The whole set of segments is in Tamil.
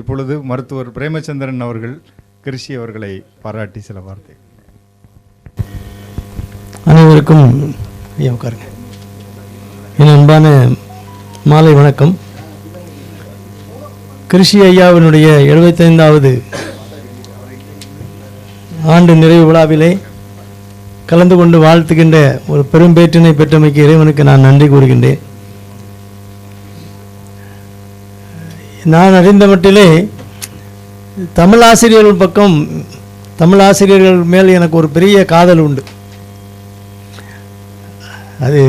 இப்பொழுது மருத்துவர் பிரேமச்சந்திரன் அவர்கள் கிருஷி அவர்களை பாராட்டி சில வார்த்தை அனைவருக்கும் ஐயா உட்காருங்க. என் அன்பான மாலை வணக்கம். கிருஷி ஐயாவினுடைய எழுபத்தைந்தாவது ஆண்டு நிறைவு விழாவிலே கலந்து கொண்டு வாழ்த்துகின்ற ஒரு பெரும்பேற்றினை பெற்றமைக்கு இறைவனுக்கு நான் நன்றி கூறுகின்றேன். நான் அறிந்த மட்டிலே தமிழ் ஆசிரியர்கள் பக்கம் தமிழ் ஆசிரியர்கள் மேல் எனக்கு ஒரு பெரிய காதல் உண்டு. அது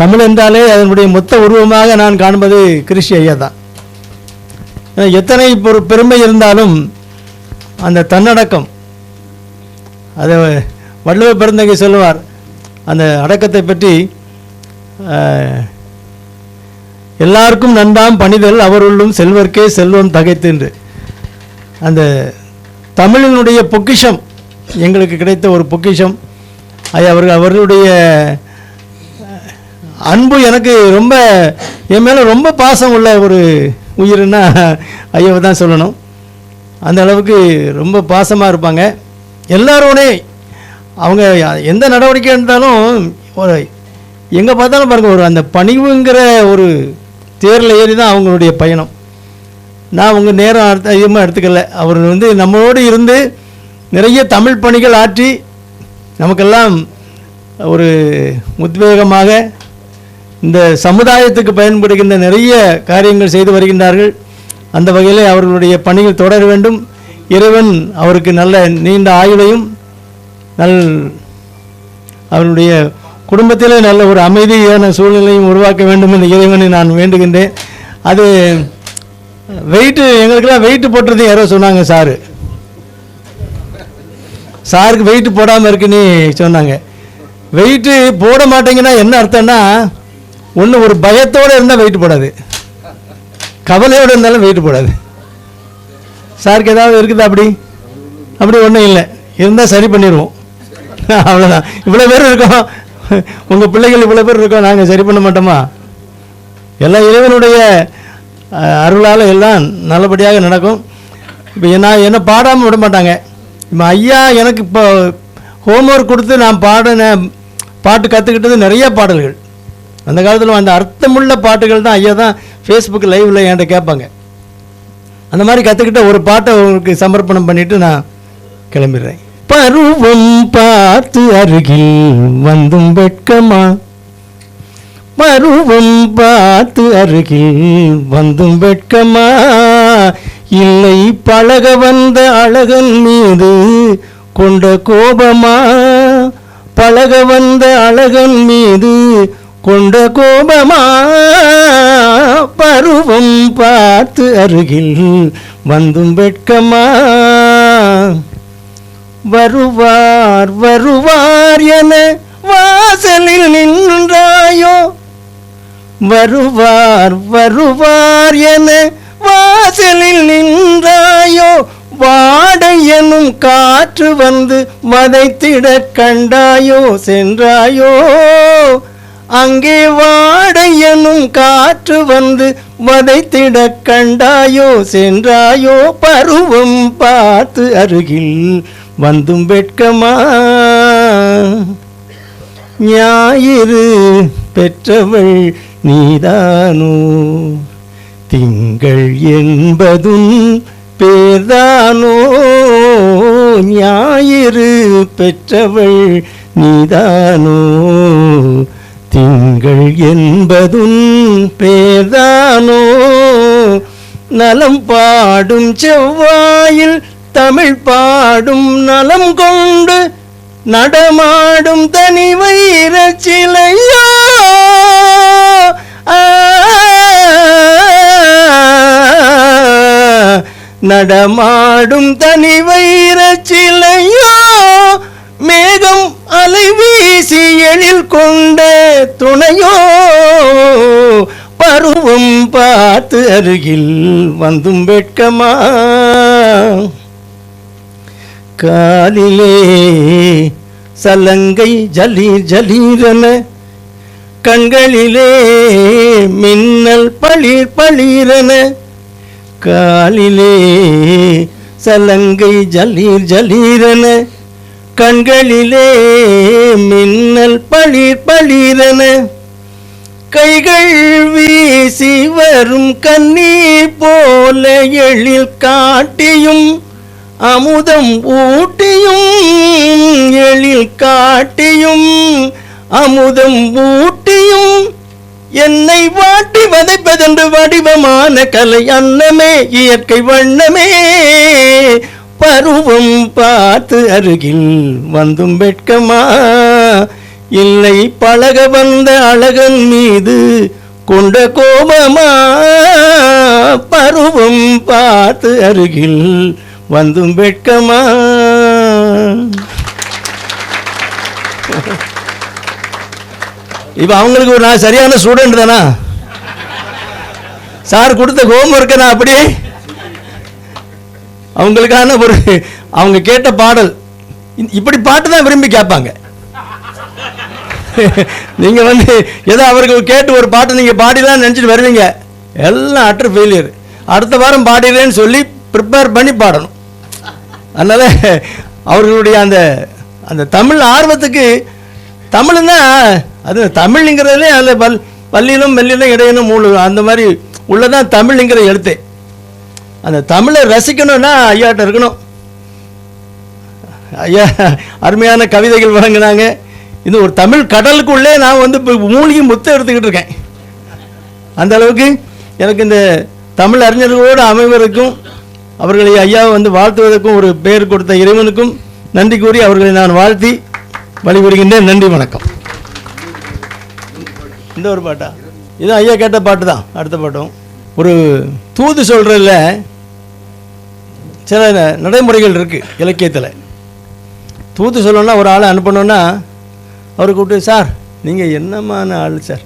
தமிழ் என்றாலே அதனுடைய மொத்த உருவமாக நான் காண்பது கிருஷி ஐயா தான். எத்தனை ஒரு பெருமை இருந்தாலும் அந்த தன்னடக்கம் அதை வள்ளுவ பெருந்தகை சொல்லுவார் அந்த அடக்கத்தை பற்றி எல்லாருக்கும் நன்றாம் பணிதல் அவருள்ளும் செல்வர்க்கே செல்வம் தகைத்து என்று அந்த தமிழினுடைய பொக்கிஷம் எங்களுக்கு கிடைத்த ஒரு பொக்கிஷம். ஐயா அவர்கள் அவர்களுடைய அன்பு எனக்கு ரொம்ப என் மேலே ரொம்ப பாசம் உள்ள ஒரு உயிர்னா ஐயாவை தான் சொல்லணும். அந்த அளவுக்கு ரொம்ப பாசமாக இருப்பாங்க. எல்லாரோடே அவங்க எந்த நடவடிக்கை இருந்தாலும் ஒரு எங்கே பார்த்தாலும் பாருங்கள் ஒரு அந்த பணிவுங்கிற ஒரு தேரில் ஏறி தான் அவங்களுடைய பயணம். நான் உங்கள் நேரம் அடுத்த அதிகமாக எடுத்துக்கல. அவர் வந்து நம்மளோடு இருந்து நிறைய தமிழ் பணிகள் ஆற்றி நமக்கெல்லாம் ஒரு உத்வேகமாக இந்த சமுதாயத்துக்கு பயன்படுகின்ற நிறைய காரியங்கள் செய்து வருகின்றார்கள். அந்த வகையில் அவர்களுடைய பணிகள் தொடர வேண்டும். இறைவன் அவருக்கு நல்ல நீண்ட ஆயுளையும் நல் அவருடைய குடும்பத்திலே நல்ல ஒரு அமைதியான சூழ்நிலையும் உருவாக்க வேண்டும் என்ற இறைவனை நான் வேண்டுகின்றேன். அது வெயிட்டு எங்களுக்கெல்லாம் வெயிட்டு போட்டுறது யாரோ சொன்னாங்க சாரு. சாருக்கு வெயிட்டு போடாமல் இருக்குன்னு சொன்னாங்க. வெயிட்டு போட மாட்டேங்கன்னா என்ன அர்த்தம்னா ஒன்று ஒரு பயத்தோடு இருந்தால் வெயிட் போடாது. கவலையோடு இருந்தாலும் வெயிட் போடாது. சாருக்கு ஏதாவது இருக்குதா அப்படி? அப்படி ஒன்றும் இல்லை. இருந்தால் சரி பண்ணிடுவோம் அவ்வளோதான் இவ்வளோ பேர் இருக்கோம். உங்கள் பிள்ளைகள் இவ்வளோ பேர் இருக்கோம் நாங்கள் சரி பண்ண மாட்டோமா? எல்லாம் இறைவனுடைய அருளால் எல்லாம் நல்லபடியாக நடக்கும். இப்போ என்ன என்ன பாடாமல் விட மாட்டாங்க. இப்போ ஐயா எனக்கு இப்போ ஹோம்ஒர்க் கொடுத்து நான் பாடின பாட்டு கற்றுக்கிட்டது நிறைய பாடல்கள். அந்த காலத்தில் அந்த அர்த்தமுள்ள பாட்டுகள் தான் ஐயா தான் ஃபேஸ்புக் லைவில் என்கிட்ட கேட்பாங்க. அந்த மாதிரி கற்றுக்கிட்ட ஒரு பாட்டை உங்களுக்கு சமர்ப்பணம் பண்ணிவிட்டு நான் கிளம்பிடுறேன். பருவம் பார்த்து அருகில் வந்தும் வெட்கமா? பருவம் பார்த்து அருகில் வந்தும் வெட்கமா? இல்லை பழக வந்த அழகன் மீது கொண்ட கோபமா? பழக வந்த அழகன் மீது கொண்ட கோபமா? பருவம் பார்த்து அருகில் வந்தும் வெட்கமா? வருவார் வருவார் என வாசலில் நின்றாயோ? வருவார் வருவார் என வாசலில் நின்றாயோ? வாடை எனும் காற்று வந்து வதைத்திட கண்டாயோ? சென்றாயோ? அங்கே வாடை எனும் காற்று வந்து வதைத்திட கண்டாயோ? சென்றாயோ? பருவம் பார்த்து அருகில் வந்தும் வெட்கமா? ஞாயிறு பெற்றவள் நீதானோ? திங்கள் என்பதும் பேர்தானோ? ஞாயிறு பெற்றவள் நீதானோ? திங்கள் என்பதும் பேர்தானோ? நலம் பாடும் செவ்வாயில் தமிழ் பாடும் நலம் கொண்டு நடமாடும் தனி வைர சிலையோ? நடமாடும் தனி வைர சிலையோ? மேகம் அலை வீசி எழில் கொண்ட துணையோ? பருவம் பார்த்து அருகில் வந்தும் வெட்கமா? காலிலே சலங்கை ஜலீர் ஜலீரன கண்களிலே மின்னல் பளிர் பளிரன காலிலே சலங்கை ஜலீர் ஜலீரன கண்களிலே மின்னல் பளிர் பளிரன கைகள் வீசி வரும் கண்ணீர் போல எழில் காட்டியும் அமுதம் ஊட்டியும் எழில் காட்டியும் அமுதம் ஊட்டியும் என்னை வாட்டி வதைப்பதென்று வடிவமான கலை அன்னமே இயற்கை வண்ணமே. பருவம் பார்த்து அருகில் வந்தும் வெட்கமா? இல்லை பழக வந்த அழகன் மீது கொண்ட கோபமா? பருவம் பார்த்து அருகில் வந்தும் வெட்கமா? இப்போ அவங்களுக்கு ஒரு நான் சரியான ஸ்டூடெண்ட் தானா? சார் கொடுத்த ஹோம்ஒர்க்கை நான் அப்படி அவங்களுக்கான ஒரு அவங்க கேட்ட பாடல். இப்படி பாட்டு தான் விரும்பி கேட்பாங்க. நீங்கள் வந்து ஏதோ அவர்கள் கேட்டு ஒரு பாட்டு நீங்கள் பாடிலாம் நினச்சிட்டு வருவீங்க. எல்லாம் அட்டர் ஃபெயிலியர் அடுத்த வாரம் பாடிடுறேன்னு சொல்லி ப்ரிப்பேர் பண்ணி பாடணும். அதனால் அவர்களுடைய அந்த அந்த தமிழ் ஆர்வத்துக்கு தமிழ்னா அது தமிழ்ங்கிறதுலே அதில் பல் பள்ளியிலும் மெல்லிலும் இடையிலும் மூணு அந்த மாதிரி உள்ளதான் தமிழ்ங்கிற எழுத்தே. அந்த தமிழை ரசிக்கணும்னா ஐயாட்ட இருக்கணும். ஐயா அருமையான கவிதைகள் வழங்கினாங்க. இது ஒரு தமிழ் கடலுக்குள்ளே நான் வந்து இப்போ மூலிகை முத்தம் எடுத்துக்கிட்டு இருக்கேன். அந்த அளவுக்கு எனக்கு இந்த தமிழ் அறிஞர்களோடு அமைவதற்கும் அவர்களை ஐயாவை வந்து வாழ்த்துவதற்கும் ஒரு பெயர் கொடுத்த இறைவனுக்கும் நன்றி கூறி அவர்களை நான் வாழ்த்தி வழிபடுகின்றேன். நன்றி வணக்கம். இந்த ஒரு பாட்டா? இது ஐயா கேட்ட பாட்டு தான். அடுத்த பாட்டும். ஒரு தூது சொல்கிறதில் சில நடைமுறைகள் இருக்குது இலக்கியத்தில். தூது சொல்லணும்னா ஒரு ஆளை அனுப்பணுன்னா அவரை கூப்பிட்டு சார் நீங்கள் என்னமான ஆள் சார்?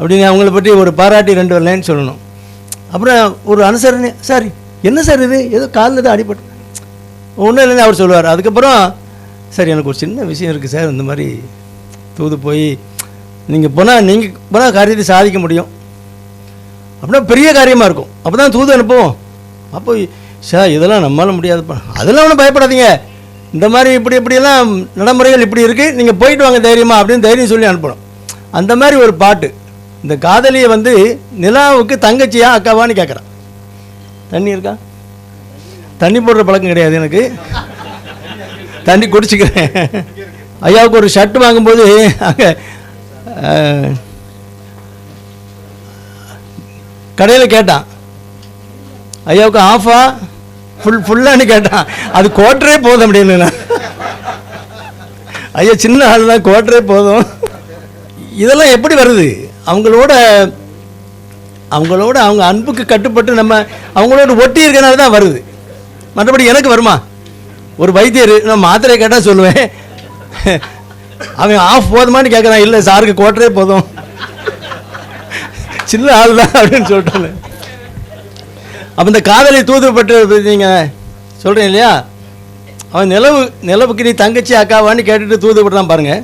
அப்படின்னு அவங்கள பற்றி ஒரு பாராட்டி ரெண்டு லைன் சொல்லணும். அப்புறம் ஒரு அனுசரணை சார் என்ன சார் இது? ஏதோ காலில் தான் அடிபட்டு ஒன்றும் இல்லைன்னு அவர் சொல்லுவார். அதுக்கப்புறம் சார் எனக்கு ஒரு சின்ன விஷயம் இருக்குது சார். இந்த மாதிரி தூது போய் நீங்கள் போனால் நீங்கள் போனால் காரியத்தை சாதிக்க முடியும். அப்படின்னா பெரிய காரியமாக இருக்கும். அப்போ தான் தூது அனுப்புவோம். அப்போ சார் இதெல்லாம் நம்மளால முடியாதுப்பா. அதெல்லாம் ஒன்றும் பயப்படாதீங்க. இந்த மாதிரி இப்படி இப்படியெல்லாம் நடைமுறைகள் இப்படி இருக்குது நீங்கள் போயிட்டு வாங்க தைரியமா அப்படின்னு தைரியம் சொல்லி அனுப்பணும். அந்த மாதிரி ஒரு பாட்டு. இந்த காதலியை வந்து நிலாவுக்கு தங்கச்சியா அக்காவான்னு கேட்குறான் தண்ணி இருக்கா? தண்ணி போடுற பழக்கம் கிடையாது எனக்கு. தண்ணி குடிச்சிக்கிறேன். ஐயாவுக்கு ஒரு ஷர்ட் வாங்கும்போது அங்கே கடையில் கேட்டான். ஐயாவுக்கு ஆஃபா ஃபுல் ஃபுல்லான்னு கேட்டான். அது கோட்டரே போதும் அப்படின்னு நான். ஐயா சின்ன ஆள் தான் கோட்டரே போதும். இதெல்லாம் எப்படி வருது? அவங்களோட அவங்களோட அவங்க அன்புக்கு கட்டுப்பட்டு நம்ம அவங்களோட ஒட்டி இருக்கனால தான் வருது. மற்றபடி எனக்கு வருமா? ஒரு வைத்தியர் நான் மாத்திரையை கேட்டால் சொல்லுவேன். அவன் ஆஃப் போதுமான்னு கேட்குறான் இல்லை சாருக்கு கோட்டரே போதும். சின்ன ஆள் தான் அப்படின்னு சொல்லிட்டாங்க. அப்போ இந்த காதலை தூதுப்பட்டு நீங்கள் சொல்கிறேன் இல்லையா? அவன் நிலவு நிலவுக்கு நீ தங்கச்சி அக்காவான்னு கேட்டுட்டு தூதுப்படுறான் என்ன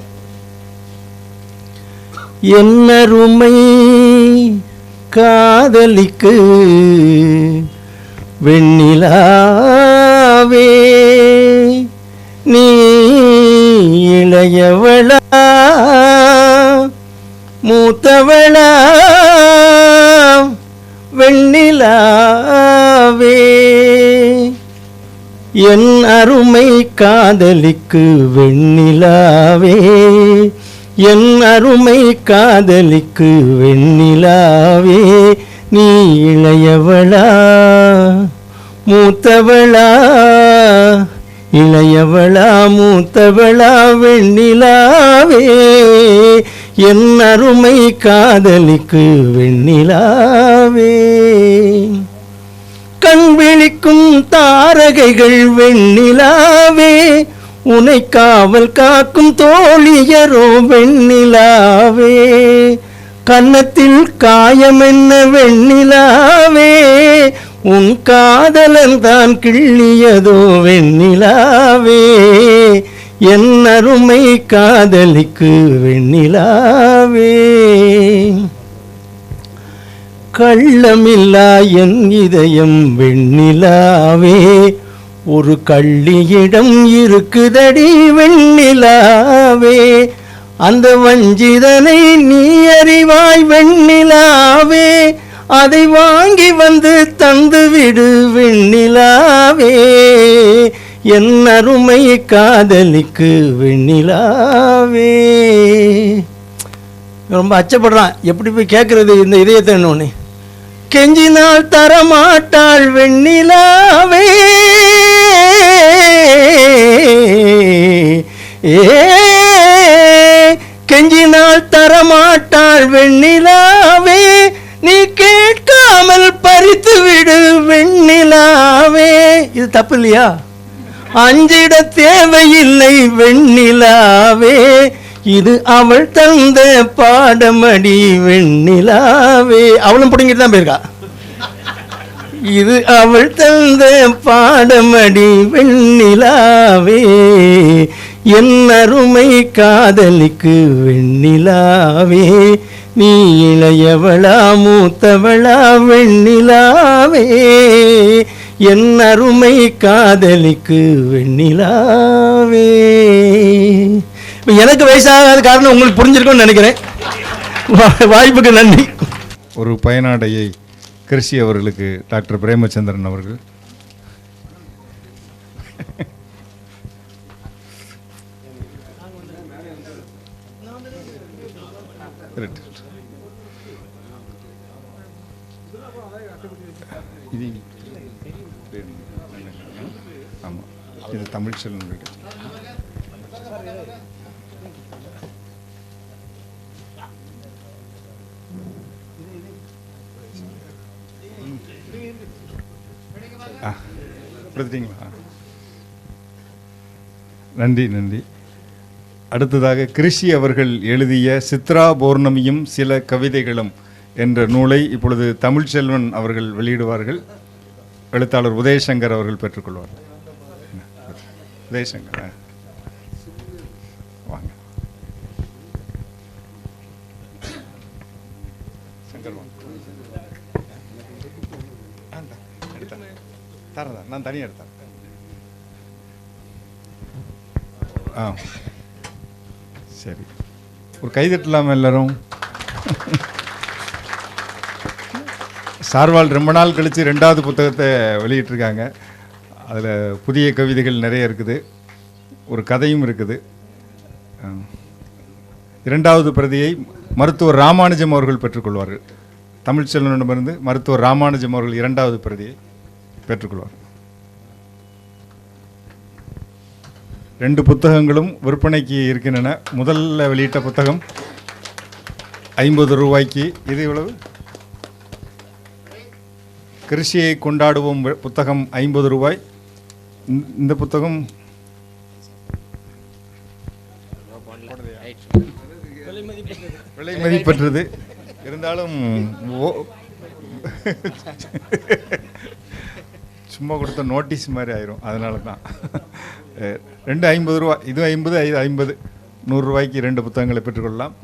என்னருமை காதலிக்கு வெண்ணிலாவே. நீ இளையவளா மூத்தவளா வெண்ணிலாவே. என் அருமை காதலிக்கு வெண்ணிலாவே. என் அருமை காதலிக்கு வெண்ணிலாவே நீ இளையவளா? மூத்தவளா? இளையவளா மூத்தவளா வெண்ணிலாவே. என் அருமை காதலிக்கு வெண்ணிலாவே. கண் விழிக்கும் தாரகைகள் வெண்ணிலாவே. உனை காவல் காக்கும் தோழியரோ வெண்ணிலாவே. கன்னத்தில் காயமென்ன வெண்ணிலாவே. உன் காதலன் தான் கிள்ளியதோ வெண்ணிலாவே. என் அருமை காதலிக்கு வெண்ணிலாவே. கள்ளமில்லா என் இதயம் வெண்ணிலாவே. ஒரு கள்ளியிடம் இருக்குதடி வெண்ணிலாவே அந்த வஞ்சிதனை நீ அறிவாய் வெண்ணிலாவே அதை வாங்கி வந்து தந்து விடு வெண்ணிலாவே. என் அருமை காதலிக்கு வெண்ணிலாவே. ரொம்ப அச்சப்படுறான். எப்படி போய் கேட்கறது இந்த இதயத்தை ஒன்று கெஞ்சினால் தரமாட்டாள் வெண்ணிலாவே. ஏ கெஞ்சினால் தரமாட்டாள் வெண்ணிலாவே. நீ கேட்காமல் பறித்து விடு வெண்ணிலாவே. இது தப்பு இல்லையா? அஞ்சிட தேவையில்லை வெண்ணிலாவே. இது அவள் தந்த பாடமடி வெண்ணிலாவே. அவளும் பிடிங்கிட்டு தான் போயிருக்கா. இது அவள் தந்த பாடமடி வெண்ணிலாவே. என் அருமை காதலிக்கு வெண்ணிலாவே. நீ இளையவளா மூத்தவளா வெண்ணிலாவே. என் அருமை காதலிக்கு வெண்ணிலாவே. இப்போ எனக்கு வயசாகாத காரணம் உங்களுக்கு புரிஞ்சிருக்கும்னு நினைக்கிறேன். வா- வாய்ப்புக்கு நன்றி. ஒரு பயனாடையை கிருஷி அவர்களுக்கு டாக்டர் பிரேமச்சந்திரன் அவர்கள். இது ஆமாம் இது தமிழ் செல்வன் ஆ நன்றி நன்றி. அடுத்ததாக கிருஷி அவர்கள் எழுதிய சித்ரா பௌர்ணமியும் சில கவிதைகளும் என்ற நூலை இப்பொழுது தமிழ்ச்செல்வன் அவர்கள் வெளியிடுவார்கள். எழுத்தாளர் உதயசங்கர் அவர்கள் பெற்றுக்கொள்வார்கள் உதயசங்கர் வாங்க. சங்கர் வாங்க. ஆ, தரேன் தரேன். நான் தனியாக எடுத்தேன் ஆ சரி ஒரு கைதட்டலாமா எல்லாரும் சார்வால் ரொம்ப நாள் கழித்து ரெண்டாவது புத்தகத்தை வெளியிட்டிருக்காங்க. அதில் புதிய கவிதைகள் நிறைய இருக்குது. ஒரு கதையும் இருக்குது. இரண்டாவது பிரதியை மருத்துவர் ராமானுஜம் அவர்கள் பெற்றுக்கொள்வார்கள். தமிழ்ச்செல்வனிடமிருந்து மருத்துவர் ராமானுஜம் அவர்கள் இரண்டாவது பிரதியை. பெற்றுக்கொள்வார். ரெண்டு புத்தகங்களும் விற்பனைக்கு இருக்கின்றன. முதல்ல வெளியிட்ட புத்தகம் ஐம்பது ரூபாய்க்கு. இது எவ்வளவு? கிருஷியை கொண்டாடுவோம் புத்தகம் ஐம்பது ரூபாய். இந்த- இந்த புத்தகம் விலை மதிப்பற்றது. இருந்தாலும் ஓ- சும்மா கொடுத்த நோட்டீஸ் மாதிரி ஆயிரும். அதனால தான் ரெண்டு ஐம்பது ரூபா இது ஐம்பது இது ஐம்பது. நூறுரூவாய்க்கு ரெண்டு புத்தகங்களை பெற்றுக்கொள்ளலாம்.